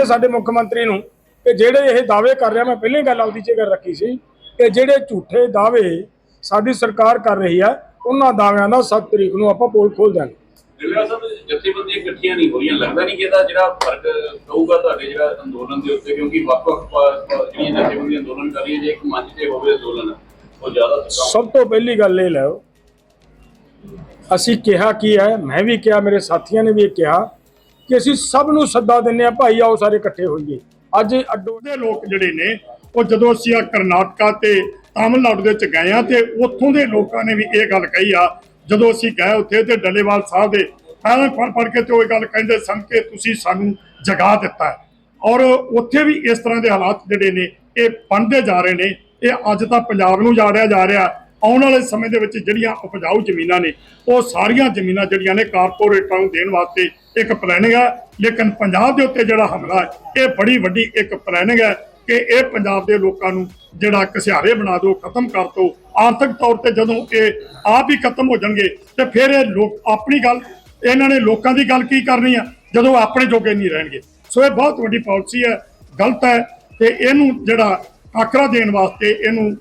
ਦੇਣਗੇ ਸਾਡੇ ਮੁੱਖ ਮੰਤਰੀ ਨੂੰ ਕਿ ਜਿਹੜੇ ਇਹ ਦਾਅਵੇ ਕਰ ਰਿਹਾ ਮੈਂ ਪਹਿਲਾਂ ਗੱਲ ਆਪਦੀ ਚ ਰੱਖੀ ਸੀ ਕਿ ਜਿਹੜੇ ਝੂਠੇ ਦਾਅਵੇ ਸਾਡੀ ਸਰਕਾਰ ਕਰ ਰਹੀ ਹੈ ਉਹਨਾਂ ਦਾਅਵਿਆਂ ਦਾ 7 ਤਰੀਕ ਨੂੰ ਆਪਾਂ ਪੋਲ ਖੋਲ ਦਾਂਗੇ ਦਿਲਵਾ ਸਾਹਿਬ ਜਥੇਬੰਦੀਆਂ ਇਕੱਠੀਆਂ ਨਹੀਂ ਹੋ ਰਹੀਆਂ। ਲੱਗਦਾ ਨਹੀਂ ਕਿ ਇਹਦਾ ਜਿਹੜਾ ਫ਼ਰਕ ਪਊਗਾ ਤੁਹਾਡੇ ਜਿਹੜਾ ਅੰਦੋਲਨ ਦੇ ਉੱਤੇ ਕਿਉਂਕਿ ਵੱਖ-ਵੱਖ ਪ- ਪ- ਜਿਹੜੀਆਂ ਜਥੇਬੰਦੀਆਂ ਅੰਦੋਲਨ ਕਰ ਰਹੀਆਂ ਜੇ ਇੱਕ ਮੰਚ ਤੇ ਹੋਵੇ ਅੰਦੋਲਨ ਉਹ ਜ਼ਿਆਦਾ ਸਟਰੋਂਗ ਸਭ ਤੋਂ ਪਹਿਲੀ ਗੱਲ ਇਹ ਲਓ। ਅਸੀਂ ਕਿਹਾ ਕੀ ਹੈ ਮੈਂ ਵੀ ਕਿਹਾ ਮੇਰੇ ਸਾਥੀਆਂ ਨੇ ਵੀ ਇਹ ਕਿਹਾ ਕਿ ਅਸੀਂ ਸਭ ਨੂੰ ਸੱਦਾ ਦਿੰਨੇ ਆ ਭਾਈ ਆਓ ਸਾਰੇ ਇਕੱਠੇ ਹੋਈਏ। ਅੱਜ ਅੱਡੋ ਦੇ ਲੋਕ ਜਿਹੜੇ ਨੇ, ਉਹ ਜਦੋਂ ਅਸੀਂ ਆ ਕਰਨਾਟਕਾ ਤੇ ਤਾਮਿਲਨਾਡੂ ਦੇ ਵਿੱਚ ਗਏ ਆ ਤੇ ਉੱਥੋਂ ਦੇ ਲੋਕਾਂ ਨੇ ਵੀ ਇਹ ਗੱਲ ਕਹੀ ਆ, ਜਦੋਂ ਅਸੀਂ ਗਏ ਉੱਥੇ ਤੇ ਡੱਲੇਵਾਲ ਸਾਹਿਬ ਦੇ ਪਹਿਲਾਂ ਪੜ ਪੜ ਕੇ ਤੇ ਉਹ ਇਹ ਗੱਲ ਕਹਿੰਦੇ ਸਨ ਕਿ ਤੁਸੀਂ ਸਾਨੂੰ ਜਗਾ ਦਿੱਤਾ ਔਰ ਉੱਥੇ ਵੀ ਇਸ ਤਰ੍ਹਾਂ ਦੇ ਹਾਲਾਤ ਜਿਹੜੇ ਨੇ, ਇਹ ਬਣਦੇ ਜਾ ਰਹੇ ਨੇ। ਇਹ ਅੱਜ ਤਾਂ ਪੰਜਾਬ ਨੂੰ ਜਾੜਿਆ ਜਾ ਰਿਹਾ। ਆਉਣ ਵਾਲੇ ਸਮੇਂ ਦੇ ਵਿੱਚ ਜਿਹੜੀਆਂ ਉਪਜਾਊ ਜ਼ਮੀਨਾਂ ਨੇ, ਉਹ ਸਾਰੀਆਂ ਜ਼ਮੀਨਾਂ ਜਿਹੜੀਆਂ ਨੇ ਕਾਰਪੋਰੇਟਾਂ ਨੂੰ ਦੇਣ ਵਾਸਤੇ ਇੱਕ ਪਲੈਨਿੰਗ ਹੈ। ਲੇਕਿਨ ਪੰਜਾਬ ਦੇ ਉੱਤੇ ਜਿਹੜਾ ਹਮਲਾ ਹੈ, ਇਹ ਬੜੀ ਵੱਡੀ ਇੱਕ ਪਲੈਨਿੰਗ ਹੈ ਕਿ ਇਹ ਪੰਜਾਬ ਦੇ ਲੋਕਾਂ ਨੂੰ ਜਿਹੜਾ ਘਸਿਆਰੇ ਬਣਾ ਦਿਓ, ਖਤਮ ਕਰ ਦਿਓ। ਆਰਥਿਕ ਤੌਰ ਤੇ ਜਦੋਂ ਇਹ ਆਪ ਹੀ ਖਤਮ ਹੋ ਜਾਣਗੇ, ਤੇ ਫਿਰ ਇਹ ਲੋਕ ਆਪਣੀ ਗੱਲ, ਇਹਨਾਂ ਨੇ ਲੋਕਾਂ ਦੀ ਗੱਲ ਕੀ ਕਰਨੀ ਆ? ਜਦੋਂ ਆਪਣੇ ਜੋਗੇ ਨਹੀਂ ਰਹਿਣਗੇ। ਸੋ ਇਹ ਬਹੁਤ ਵੱਡੀ ਪਾਲਿਸੀ ਹੈ, ਗਲਤ ਹੈ, ਤੇ ਇਹਨੂੰ ਜਿਹੜਾ ਆਕਰਾ ਦੇਣ ਵਾਸਤੇ ਇਹਨੂੰ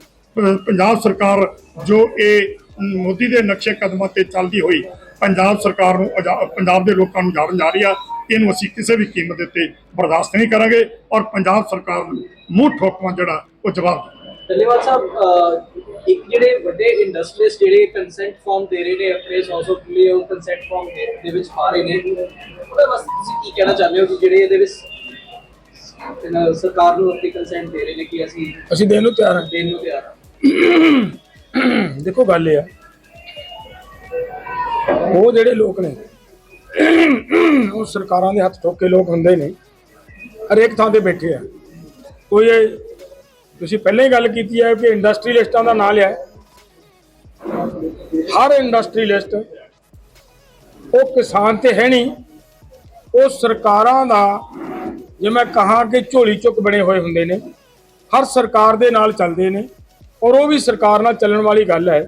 ਪੰਜਾਬ ਸਰਕਾਰ ਜੋ ਇਹ ਮੋਦੀ ਦੇ ਨਕਸ਼ੇ ਕਦਮਾਂ ਤੇ ਚੱਲਦੀ ਹੋਈ ਪੰਜਾਬ ਸਰਕਾਰ ਨੂੰ ਪੰਜਾਬ ਦੇ ਲੋਕਾਂ ਨੂੰ ਜਾਣ ਜਾ ਰਹੀ ਆ ਇਹਨੂੰ ਅਸੀਂ ਕਿਸੇ ਵੀ ਕੀਮਤ ਦੇ ਉੱਤੇ ਬਰਦਾਸ਼ਤ ਨਹੀਂ ਕਰਾਂਗੇ ਔਰ ਪੰਜਾਬ ਸਰਕਾਰ ਨੂੰ ਮੂੰਹ ਠੋਕਵਾਂ ਜਿਹੜਾ ਉਹ ਜਵਾਬ। ਧੰਨਵਾਦ ਸਾਹਿਬ। ਇੱਕ ਜਿਹੜੇ ਵੱਡੇ ਇੰਡਸਟਰੀਅਲਿਸਟ ਜਿਹੜੇ ਕੰਸੈਂਟ ਫਾਰਮ ਦੇ ਰਹੇ ਨੇ ਆਪਣੇ ਲਈ ਉਹ ਕੰਸੈਂਟ ਫਾਰਮ ਦੇ ਵਿੱਚ ਪਾ ਰਹੇ ਨੇ ਉਹਦੇ ਵਾਸਤੇ ਤੁਸੀਂ ਕੀ ਕਹਿਣਾ ਚਾਹੁੰਦੇ ਹੋ ਕਿ ਜਿਹੜੇ ਇਹਦੇ ਵਿੱਚ ਸਰਕਾਰ ਨੂੰ ਆਪਣੀ ਕੰਸੈਂਟ ਦੇ ਰਹੇ ਨੇ ਕਿ ਅਸੀਂ ਅਸੀਂ ਦੇਣ ਨੂੰ ਤਿਆਰ ਹਾਂ। ਦੇਣ ਨੂੰ ਤਿਆਰ ਹਾਂ? ਦੇਖੋ ਗੱਲ ਇਹ ਆ। ਉਹ ਜਿਹੜੇ ਲੋਕ ਨੇ, ਉਹ ਸਰਕਾਰਾਂ ਦੇ ਹੱਥ ਠੋਕੇ ਲੋਕ ਹੁੰਦੇ ਨੇ, ਹਰੇਕ ਥਾਂ ਤੇ ਬੈਠੇ ਆ। ਕੋਈ ਇਹ, ਤੁਸੀਂ ਪਹਿਲਾਂ ਹੀ ਗੱਲ ਕੀਤੀ ਹੈ ਕਿ ਇੰਡਸਟਰੀਲਿਸਟਾਂ ਦਾ ਨਾਂ ਲਿਆ। ਹਰ ਇੰਡਸਟਰੀਲਿਸਟ ਉਹ ਕਿਸਾਨ ਤੇ ਹੈ ਨਹੀਂ, ਉਹ ਸਰਕਾਰਾਂ ਦਾ, ਜੇ ਮੈਂ ਕਹਾਂ ਕਿ ਝੋਲੀ ਚੁੱਕ ਬਣੇ ਹੋਏ ਹੁੰਦੇ ਨੇ, ਹਰ ਸਰਕਾਰ ਦੇ ਨਾਲ ਚੱਲਦੇ ਨੇ। ਔਰ ਉਹ ਵੀ ਸਰਕਾਰ ਨਾਲ ਚੱਲਣ ਵਾਲੀ ਗੱਲ ਹੈ।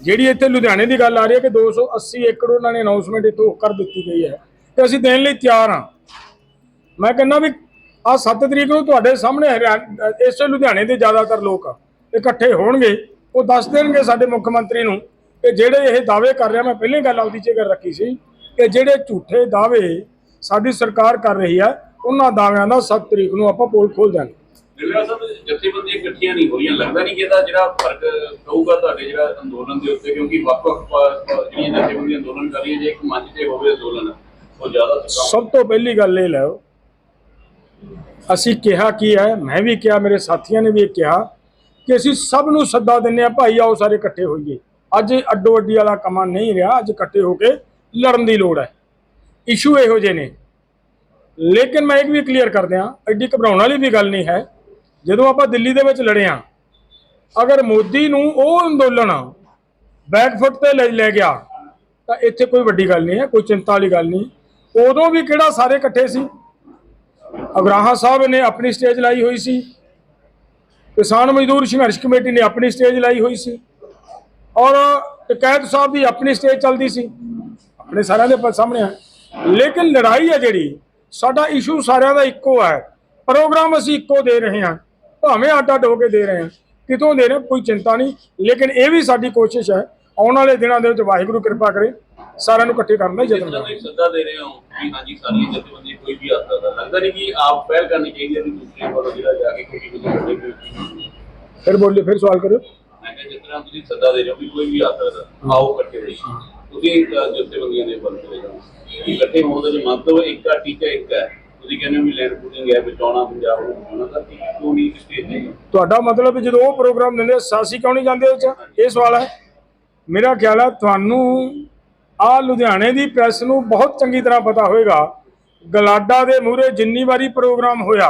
ਜਿਹੜੀ ਇੱਥੇ ਲੁਧਿਆਣੇ ਦੀ ਗੱਲ ਆ ਰਹੀ ਹੈ ਕਿ 280 ਏਕੜ ਉਹਨਾਂ ਨੇ ਅਨਾਉਂਸਮੈਂਟ ਇੱਥੋਂ ਕਰ ਦਿੱਤੀ ਗਈ ਹੈ ਤੇ ਅਸੀਂ ਦੇਣ ਲਈ ਤਿਆਰ ਹਾਂ। ਮੈਂ ਕਹਿੰਦਾ ਵੀ ਆ 7 ਤਰੀਕ ਨੂੰ ਤੁਹਾਡੇ ਸਾਹਮਣੇ ਹਰਿਆਣਾ ਇਸੇ ਲੁਧਿਆਣੇ ਦੇ ਜ਼ਿਆਦਾਤਰ ਲੋਕ ਇਕੱਠੇ ਹੋਣਗੇ, ਉਹ ਦੱਸ ਦੇਣਗੇ ਸਾਡੇ ਮੁੱਖ ਮੰਤਰੀ ਨੂੰ ਕਿ ਜਿਹੜੇ ਇਹ ਦਾਅਵੇ ਕਰ ਰਿਹਾ, ਮੈਂ ਪਹਿਲਾਂ ਹੀ ਗੱਲ ਆਪਦੀ ਚ ਕਰ ਰੱਖੀ ਸੀ ਕਿ ਜਿਹੜੇ ਝੂਠੇ ਦਾਅਵੇ ਸਾਡੀ ਸਰਕਾਰ ਕਰ ਰਹੀ ਹੈ, ਉਹਨਾਂ ਦਾਅਵਿਆਂ ਦਾ 7 ਤਰੀਕ ਨੂੰ ਆਪਾਂ ਪੋਲ ਖੋਲ ਦਾਂਗੇ ਦਿਲਵਾ ਸਾਹਿਬ ਜਥੇਬੰਦੀਆਂ ਇਕੱਠੀਆਂ ਨਹੀਂ ਹੋ ਲੱਗਦਾ ਨਹੀਂ ਕਿ ਇਹਦਾ ਜਿਹੜਾ ਫ਼ਰਕ ਪਊਗਾ ਤੁਹਾਡੇ ਜਿਹੜਾ ਅੰਦੋਲਨ ਦੇ ਉੱਤੇ, ਕਿਉਂਕਿ ਵੱਖ-ਵੱਖ ਜਿਹੜੀਆਂ ਜਥੇਬੰਦੀਆਂ ਅੰਦੋਲਨ ਕਰ ਰਹੀਆਂ ਜੇ ਇੱਕ ਮੰਚ ਤੇ ਹੋਵੇ ਅੰਦੋਲਨ, ਉਹ ਜ਼ਿਆਦਾ ਸਭ ਤੋਂ ਪਹਿਲੀ ਗੱਲ ਇਹ ਲਓ ਅਸੀਂ ਕਿਹਾ ਕੀ ਹੈ, ਮੈਂ ਵੀ ਕਿਹਾ, ਮੇਰੇ ਸਾਥੀਆਂ ਨੇ ਵੀ ਇਹ ਕਿਹਾ ਕਿ ਅਸੀਂ ਸਭ ਨੂੰ ਸੱਦਾ ਦਿੰਨੇ ਆ ਭਾਈ ਆਓ ਸਾਰੇ ਇਕੱਠੇ ਹੋਈਏ। ਅੱਜ ਅੱਡੋ ਅੱਡੀ ਵਾਲਾ ਕਮਾ ਨਹੀਂ ਰਿਹਾ, ਅੱਜ ਇਕੱਠੇ ਹੋ ਕੇ ਲੜਨ ਦੀ ਲੋੜ ਹੈ। ਇਸ਼ੂ ਇਹੋ ਜਿਹੇ ਨੇ। ਲੇਕਿਨ ਮੈਂ ਇੱਕ ਵੀ ਕਲੀਅਰ ਕਰ ਦਿਆਂ, ਐਡੀ ਘਬਰਾਉਣ ਵਾਲੀ ਵੀ ਗੱਲ ਨਹੀਂ ਹੈ। ਜਦੋਂ ਆਪਾਂ ਦਿੱਲੀ ਦੇ ਵਿੱਚ ਲੜੇ ਹਾਂ, ਅਗਰ ਮੋਦੀ ਨੂੰ ਉਹ ਅੰਦੋਲਨ ਬੈਕਫੁੱਟ ਤੇ ਲੈ ਲੈ ਗਿਆ, ਤਾਂ ਇੱਥੇ ਕੋਈ ਵੱਡੀ ਗੱਲ ਨਹੀਂ ਹੈ, ਕੋਈ ਚਿੰਤਾ ਵਾਲੀ ਗੱਲ ਨਹੀਂ। ਉਦੋਂ ਵੀ ਕਿਹੜਾ ਸਾਰੇ ਇਕੱਠੇ ਸੀ? ਅਗਰਾਹਾ ਸਾਹਿਬ ਨੇ ਆਪਣੀ ਸਟੇਜ ਲਾਈ ਹੋਈ ਸੀ। ਕਿਸਾਨ ਮਜ਼ਦੂਰ ਸੰਘਰਸ਼ ਕਮੇਟੀ ਨੇ ਆਪਣੀ ਸਟੇਜ ਲਾਈ ਹੋਈ ਸੀ। ਔਰ ਟਕੈਤ ਸਾਹਿਬ ਦੀ ਆਪਣੀ ਸਟੇਜ ਚੱਲਦੀ ਸੀ। ਆਪਣੇ ਸਾਰਿਆਂ ਦੇ ਸਾਹਮਣੇ ਹੈ। ਲੇਕਿਨ ਲੜਾਈ ਹੈ ਜਿਹੜੀ, ਸਾਡਾ ਇਸ਼ੂ ਸਾਰਿਆਂ ਦਾ ਇੱਕੋ ਹੈ। ਪ੍ਰੋਗਰਾਮ ਅਸੀਂ ਇੱਕੋ ਦੇ ਰਹੇ ਹਾਂ। ਭਾਵੇਂ ਅੱਡ ਹੋ ਕੇ ਦੇ ਰਹੇ ਹਾਂ ਕਿਤੋਂ ਦੇ ਰਹੇ ਹਾਂ, ਕੋਈ ਚਿੰਤਾ ਨਹੀਂ। ਲੇਕਿਨ ਇਹ ਵੀ ਸਾਡੀ ਕੋਸ਼ਿਸ਼ ਹੈ ਆਉਣ ਵਾਲੇ ਦਿਨਾਂ ਦੇ ਵਿੱਚ ਵਾਹਿਗੁਰੂ ਕਿਰਪਾ ਕਰੇ ਸਾਰਿਆਂ ਨੂੰ ਇਕੱਠੇ ਕਰਨ ਦਾ ਯਤਨ ਤੁਸੀਂ ਸੱਦਾ ਦੇ ਰਹੇ ਹੋ ਕਿ ਹਾਂਜੀ ਸਾਰੀਆਂ ਜਥੇਬੰਦੀਆਂ ਕੋਈ ਵੀ ਆ ਸਕਦਾ ਲੱਗਦਾ ਨਹੀਂ ਕਿ ਆਪ ਪਹਿਲ ਕਰਨੀ ਚਾਹੀਦੀ ਹੈ ਵੀ ਦੂਸਰੇ ਕੋਲ ਜਿਹੜਾ ਜਾ ਕੇ ਕੋਈ ਵੀ ਵੱਡੇ ਕੋਈ ਫਿਰ ਬੋਲਿਓ ਫਿਰ ਸਵਾਲ ਕਰਿਓ। ਮੈਂ ਕਿਹਾ ਜਿਸ ਤਰ੍ਹਾਂ ਤੁਸੀਂ ਸੱਦਾ ਦੇ ਰਹੇ ਹੋ ਵੀ ਕੋਈ ਵੀ ਆ ਸਕਦਾ ਆਓ ਇਕੱਠੇ ਹੋਈਏ। ਤੁਸੀਂ ਜਥੇਬੰਦੀਆਂ ਦੇ ਬੰਦ ਚਲੇ ਜਾਓ। ਇਕੱਠੇ ਹੋਣ ਦਾ ਮੰਤਵ ਇੱਕ ਆ ਟੀਚਾ ਇੱਕ ਹੈ ਤੁਸੀਂ ਕਹਿੰਦੇ ਹੋ ਵੀ ਲੈਂਡ ਪੂਲਿੰਗ ਹੈ ਬਚਾਉਣਾ ਪੰਜਾਬ ਨੂੰ ਬਚਾਉਣਾ ਤਾਂ ਕਿਉਂ ਨਹੀਂ ਸਟੇਜ ਤੇ ਤੁਹਾਡਾ ਮਤਲਬ ਜਦੋਂ ਉਹ ਪ੍ਰੋਗਰਾਮ ਦਿੰਦੇ ਸਾਸੀ ਕਿਉਂ ਨਹੀਂ ਜਾਂਦੇ ਉਹ ਇਹ ਸਵਾਲ ਹੈ। ਮੇਰਾ ਖਿਆਲ ਹੈ ਤੁਹਾਨੂੰ ਆ ਲੁਧਿਆਣੇ ਦੀ ਪ੍ਰੈਸ ਨੂੰ ਬਹੁਤ ਚੰਗੀ ਤਰ੍ਹਾਂ ਪਤਾ ਹੋਵੇਗਾ ਗਲਾਡਾ ਦੇ ਮੂਹਰੇ ਜਿੰਨੀ ਵਾਰੀ ਪ੍ਰੋਗਰਾਮ ਹੋਇਆ,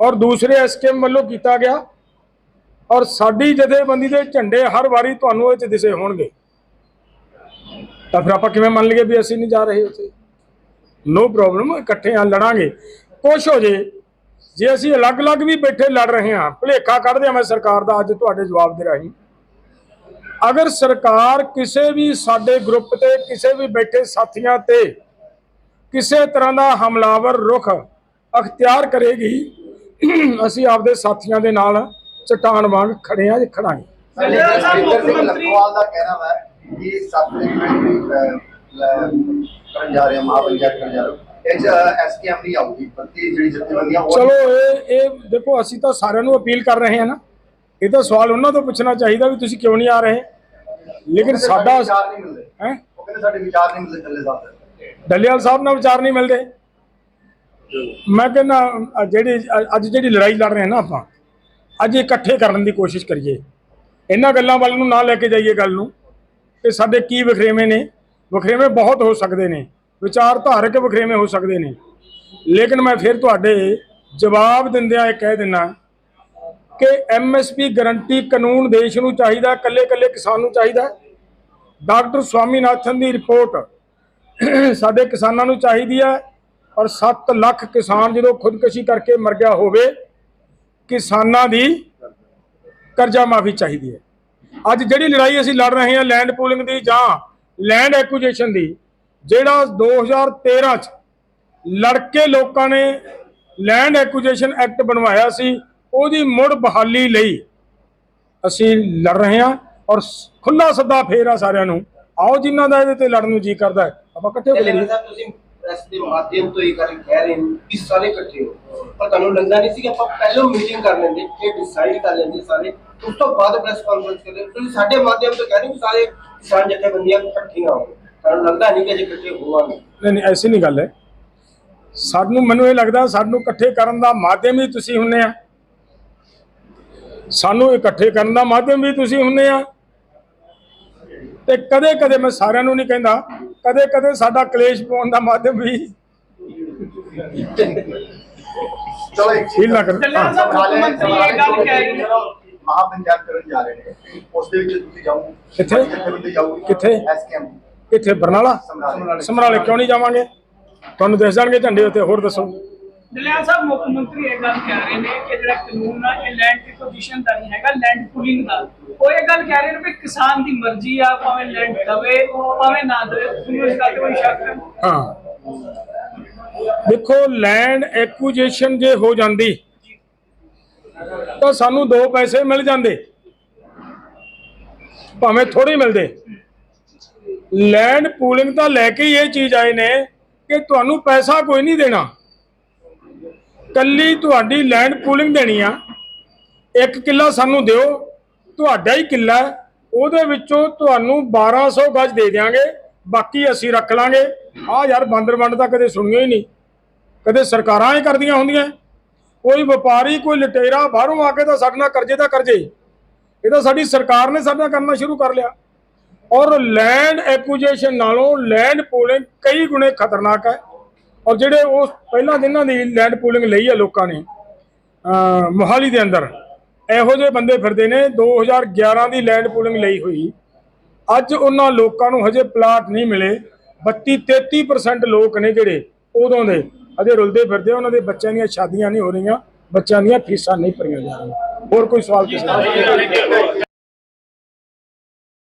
ਔਰ ਦੂਸਰੇ ਐਸਕੇਐਮ ਵੱਲੋਂ ਕੀਤਾ ਗਿਆ, ਔਰ ਸਾਡੀ ਜਥੇਬੰਦੀ ਦੇ ਝੰਡੇ ਹਰ ਵਾਰੀ ਤੁਹਾਨੂੰ ਇਹ ਚ ਦਿਸੇ ਹੋਣਗੇ। ਤਾਂ ਫਿਰ ਆਪਾਂ ਕਿਵੇਂ ਮੰਨ ਲਈਏ ਵੀ ਅਸੀਂ ਨਹੀਂ ਜਾ ਰਹੇ ਉੱਥੇ? ਨੋ ਪ੍ਰੋਬਲਮ, ਇਕੱਠੇ ਆ, ਲੜਾਂਗੇ। ਕੁਛ ਹੋ ਜੇ। ਜੇ ਅਸੀਂ ਅਲੱਗ-ਅਲੱਗ ਵੀ ਬੈਠੇ ਲੜ ਰਹੇ ਹਾਂ, ਭੁਲੇਖਾ ਕੱਢਦੇ ਹਾਂ ਮੈਂ ਸਰਕਾਰ ਦਾ ਅੱਜ ਤੁਹਾਡੇ ਜਵਾਬ ਦੇ ਰਾਹੀਂ। ਅਗਰ ਸਰਕਾਰ ਕਿਸੇ ਵੀ ਸਾਡੇ ਗਰੁੱਪ ਤੇ, ਕਿਸੇ ਵੀ ਬੈਠੇ ਸਾਥੀਆਂ ਤੇ ਕਿਸੇ ਤਰ੍ਹਾਂ ਦਾ ਹਮਲਾਵਰ ਰੁਖ ਅਖਤਿਆਰ ਕਰੇਗੀ, ਅਸੀਂ ਆਪਦੇ ਸਾਥੀਆਂ ਦੇ ਨਾਲ ਚਟਾਨ ਵਾਂਗ ਖੜੇ ਆ ਖੜਾਂਗੇ। ਮੁੱਖ ਮੰਤਰੀ- ਦਾ ਕਹਿਣਾ ਹੈ ਕਿ ਸੱਤ ਕਰਨ ਜਾ ਰਹੇ ਹਾਂ ਮਹਾਪੰਚਾਇਤ ਕਰਨ ਜਾ ਰਹੇ ਹਾਂ ਇਹ ਚ ਐਸਕੇਐਮ ਨਹੀਂ ਆਊਗੀ ਪ੍ਰਤੀ ਜਿਹੜੀ ਜਥੇਬੰਦੀਆਂ ਉਹ ਚਲੋ ਇਹ ਇਹ ਦੇਖੋ ਅਸੀਂ ਤਾਂ ਸਾਰਿਆਂ ਨੂੰ ਅਪੀਲ ਕਰ ਰਹੇ ਹਾਂ ਨਾ। ਇਹ ਤਾਂ ਸਵਾਲ ਉਹਨਾਂ ਤੋਂ ਪੁੱਛਣਾ ਚਾਹੀਦਾ ਵੀ ਤੁਸੀਂ ਕਿਉਂ ਨਹੀਂ ਆ ਰਹੇ? ਲੇਕਿਨ ਸਾਡੇ ਵਿਚਾਰ ਨਹੀਂ ਮਿਲਦੇ। ਹੈ? ਉਹ ਕਹਿੰਦੇ ਸਾਡੇ ਵਿਚਾਰ ਨਹੀਂ ਮਿਲਦੇ ਥੱਲੇ ਸਾਹਿਬ ਡੱਲੇਵਾਲ ਸਾਹਿਬ ਨਾਲ ਵਿਚਾਰ ਨਹੀਂ ਮਿਲਦੇ। ਮੈਂ ਕਹਿੰਦਾ ਜਿਹੜੀ ਅੱਜ ਜਿਹੜੀ ਲੜਾਈ ਲੜ ਰਹੇ ਹਾਂ ਨਾ ਆਪਾਂ ਅੱਜ ਇਕੱਠੇ ਕਰਨ ਦੀ ਕੋਸ਼ਿਸ਼ ਕਰੀਏ। ਇਹਨਾਂ ਗੱਲਾਂ ਵੱਲ ਨੂੰ ਨਾ ਲੈ ਕੇ ਜਾਈਏ ਗੱਲ ਨੂੰ। ਕਿ ਸਾਡੇ ਕੀ ਵਖਰੇਵੇਂ ਨੇ? ਵਖਰੇਵੇਂ ਬਹੁਤ ਹੋ ਸਕਦੇ ਨੇ, ਵਿਚਾਰਧਾਰਕ ਵਖਰੇਵੇਂ ਹੋ ਸਕਦੇ ਨੇ। ਲੇਕਿਨ ਮੈਂ ਫਿਰ ਤੁਹਾਡੇ ਜਵਾਬ ਦਿੰਦਿਆਂ ਇਹ ਕਹਿ ਦਿੰਨਾ ਕਿ ਐਮਐਸਪੀ ਗਰੰਟੀ ਕਾਨੂੰਨ ਦੇਸ਼ ਨੂੰ ਚਾਹੀਦਾ ਕੱਲੇ ਕੱਲੇ ਕਿਸਾਨ ਨੂੰ ਚਾਹੀਦਾ। ਡਾਕਟਰ ਸਵਾਮੀਨਾਥਨ ਦੀ ਰਿਪੋਰਟ ਸਾਡੇ ਕਿਸਾਨਾਂ ਨੂੰ ਚਾਹੀਦੀ ਹੈ ਔਰ 7 ਲੱਖ ਕਿਸਾਨ ਜਦੋਂ ਖੁਦਕੁਸ਼ੀ ਕਰਕੇ ਮਰ ਗਿਆ ਹੋਵੇ, ਕਿਸਾਨਾਂ ਦੀ ਕਰਜ਼ਾ ਮਾਫੀ ਚਾਹੀਦੀ ਹੈ। ਅੱਜ ਜਿਹੜੀ ਲੜਾਈ ਅਸੀਂ ਲੜ ਰਹੇ ਹਾਂ, ਲੈਂਡ ਪੂਲਿੰਗ ਦੀ ਜਾਂ ਲੈਂਡ ਐਕੁਜੀਸ਼ਨ ਦੀ ਜਿਹੜਾ 2013 ਚ ਲੜ ਕੇ ਲੋਕਾਂ ਨੇ ਲੈਂਡ ਐਕੁਜੀਸ਼ਨ ਐਕਟ ਬਣਵਾਇਆ ਸੀ ਉਹਦੀ ਮੁੜ ਬਹਾਲੀ ਲਈ ਅਸੀਂ ਲੜ ਰਹੇ ਹਾਂ ਔਰ ਖੁੱਲਾ ਸੱਦਾ ਫੇਰ ਆ ਸਾਰਿਆਂ ਨੂੰ। ਆਓ ਜਿਨ੍ਹਾਂ ਦਾ ਇਹਦੇ ਤੇ ਲੜਨ ਨੂੰ ਜੀ ਕਰਦਾ ਹੈ। ਆਪਾਂ ਇਕੱਠੇ ਹੋ ਕੇ ਪ੍ਰੈਸ ਦੇ ਮਾਧਿਅਮ ਤੋਂ ਇਹ ਗੱਲ ਕਹਿ ਰਹੇ ਹੋ ਕਿ ਸਾਰੇ ਇਕੱਠੇ ਹੋ। ਪਰ ਤੁਹਾਨੂੰ ਲੱਗਦਾ ਨਹੀਂ ਸੀ ਕਿ ਆਪਾਂ ਪਹਿਲਾਂ ਮੀਟਿੰਗ ਕਰ ਲੈਂਦੇ ਇਹ ਡਿਸਾਈਡ ਕਰ ਲੈਂਦੇ ਸਾਰੇ। ਉਸ ਤੋਂ ਬਾਅਦ ਪ੍ਰੈਸ ਕਾਨਫਰੰਸ ਕਰਦੇ ਤੁਸੀਂ ਸਾਡੇ ਮਾਧਿਅਮ ਤੋਂ ਕਹਿ ਰਹੇ ਕਿ ਸਾਰੇ ਕਿਸਾਨ ਜਥੇਬੰਦੀਆਂ ਇਕੱਠੀਆਂ ਹੋ ਤੁਹਾਨੂੰ ਲੱਗਦਾ ਨਹੀਂ ਕਿ ਜੇ ਇਕੱਠੇ ਹੋਵਾਂਗੇ? ਨਹੀਂ ਨਹੀਂ, ਐਸੀ ਨਹੀਂ ਗੱਲ ਹੈ। ਸਾਨੂੰ, ਮੈਨੂੰ ਇਹ ਲੱਗਦਾ ਸਾਨੂੰ ਇਕੱਠੇ ਕਰਨ ਦਾ ਮਾਧਿਅਮ ਹੀ ਤੁਸੀਂ ਹੁੰਨੇ ਆ। ਸਾਨੂੰ ਇਕੱਠੇ ਕਰਨ ਦਾ ਮਾਧਿਅਮ ਵੀ ਤੁਸੀਂ ਹੁੰਨੇ ਆ। ਤੇ ਕਦੇ ਕਦੇ ਮੈਂ ਸਾਰਿਆਂ ਨੂੰ ਨਹੀਂ ਕਹਿੰਦਾ ਕਦੇ ਕਦੇ ਸਾਡਾ ਕਲੇਸ਼ ਪਾਉਣ ਦਾ ਮਾਧਿਅਮ ਵੀ ਚਲੋ ਇੱਕ ਫੀਲ ਨਾ ਕਰੋ। ਜਨਰਲ ਸਾਹਿਬ, ਮੁੱਖ ਮੰਤਰੀ ਇਹ ਗੱਲ ਕਹਿ ਰਹੇ ਨੇ। ਮਹਾਪੰਚਾਇਤ ਕਰਨ ਜਾ ਰਹੇ ਨੇ। ਉਸ ਦੇ ਵਿੱਚ ਤੁਸੀਂ ਜਾਓਗੇ ਕਿੱਥੇ? ਜਾਊਗੀ ਕਿੱਥੇ? ਐਸਕੇਐਮ। ਇੱਥੇ ਬਰਨਾਲਾ? ਸਮਰਾਲੇ। ਸਮਰਾਲੇ ਕਿਉਂ ਨਹੀਂ ਜਾਵਾਂਗੇ? ਤੁਹਾਨੂੰ ਦਿਸ ਜਾਣਗੇ ਝੰਡੇ ਉੱਤੇ ਹੋਰ ਦੱਸੋ। ਦਲਿਆ ਸਾਹਿਬ ਮੁੱਖ ਮੰਤਰੀ ਇਹ ਗੱਲ ਕਹਿ ਰਹੇ ਨੇ ਕਿ ਜਿਹੜਾ ਕਾਨੂੰਨ ਆ ਇਹ ਲੈਂਡ ਐਕੁਜੀਸ਼ਨ ਦਾ ਨਹੀਂ ਹੈਗਾ ਲੈਂਡ ਪੂਲਿੰਗ ਦਾ। ਉਹ ਇਹ ਗੱਲ ਕਹਿ ਰਹੇ ਨੇ ਵੀ ਕਿਸਾਨ ਦੀ ਮਰਜ਼ੀ ਆ, ਭਾਵੇਂ ਲੈਂਡ ਦਵੇ, ਭਾਵੇਂ ਨਾ ਦਵੇ ਤੁਹਾਨੂੰ ਇਸ ਗੱਲ ਤੇ ਕੋਈ ਸ਼ੱਕ ਹੈ ਹਾਂ। ਦੇਖੋ ਲੈਂਡ ਐਕੁਜੀਸ਼ਨ ਜੇ ਹੋ ਜਾਂਦੀ, ਤਾਂ ਸਾਨੂੰ ਦੋ ਪੈਸੇ ਮਿਲ ਜਾਂਦੇ। ਭਾਵੇਂ ਥੋੜੇ ਮਿਲਦੇ। ਲੈਂਡ ਪੂਲਿੰਗ ਤਾਂ ਲੈ ਕੇ ਹੀ ਇਹ ਚੀਜ਼ ਆਏ ਨੇ ਕਿ ਤੁਹਾਨੂੰ ਪੈਸਾ ਕੋਈ ਨਹੀਂ ਦੇਣਾ। ਕੱਲੀ ਤੁਹਾਡੀ ਲੈਂਡ ਪੂਲਿੰਗ ਦੇਣੀ ਆ। ਇੱਕ ਕਿੱਲਾ ਸਾਨੂੰ ਦਿਓ ਤੁਹਾਡਾ ਹੀ ਕਿੱਲਾ ਉਹਦੇ ਵਿੱਚੋਂ ਤੁਹਾਨੂੰ 1200 ਗਜ ਦੇ ਦਿਆਂਗੇ, ਬਾਕੀ ਅਸੀਂ ਰੱਖ ਲਾਂਗੇ। ਆ ਯਾਰ ਬਾਂਦਰ ਵੰਡ ਤਾਂ ਕਦੇ ਸੁਣੀਓ ਹੀ ਨਹੀਂ। ਕਦੇ ਸਰਕਾਰਾਂ ਹੀ ਕਰਦੀਆਂ ਹੁੰਦੀਆਂ। ਕੋਈ ਵਪਾਰੀ, ਕੋਈ ਲਟੇਰਾ, ਬਾਹਰੋਂ ਆ ਕੇ ਤਾਂ ਸਾਡੇ ਨਾਲ ਕਰਜ਼ੇ ਦਾ ਕਰਜ਼ੇ। ਇਹ ਤਾਂ ਸਾਡੀ ਸਰਕਾਰ ਨੇ ਸਾਡੇ ਨਾਲ ਕਰਨਾ ਸ਼ੁਰੂ ਕਰ ਲਿਆ। ਔਰ ਲੈਂਡ ਐਕੁਜੀਸ਼ਨ ਨਾਲੋਂ ਲੈਂਡ ਪੂਲਿੰਗ ਕਈ ਗੁਣੇ ਖਤਰਨਾਕ ਹੈ। ਔਰ ਜਿਹੜੇ ਉਹ ਪਹਿਲਾਂ ਜਿਨ੍ਹਾਂ ਦੀ ਲੈਂਡ ਪੂਲਿੰਗ ਲਈ ਹੈ ਲੋਕਾਂ ਨੇ ਮੋਹਾਲੀ ਦੇ ਅੰਦਰ ਇਹੋ ਜਿਹੇ ਬੰਦੇ ਫਿਰਦੇ ਨੇ 2011 ਦੀ ਲੈਂਡ ਪੂਲਿੰਗ ਲਈ ਹੋਈ। ਅੱਜ ਉਹਨਾਂ ਲੋਕਾਂ ਨੂੰ ਹਜੇ ਪਲਾਟ ਨਹੀਂ ਮਿਲੇ। 32 33% ਲੋਕ ਨੇ ਜਿਹੜੇ ਉਦੋਂ ਦੇ। ਹਜੇ ਰੁਲਦੇ ਫਿਰਦੇ ਉਹਨਾਂ ਦੇ ਬੱਚਿਆਂ ਦੀਆਂ ਸ਼ਾਦੀਆਂ ਨਹੀਂ ਹੋ ਰਹੀਆਂ, ਬੱਚਿਆਂ ਦੀਆਂ ਫੀਸਾਂ ਨਹੀਂ ਭਰੀਆਂ ਜਾ ਰਹੀਆਂ। ਹੋਰ ਕੋਈ ਸਵਾਲ ਕਿਸੇ ਦਾ?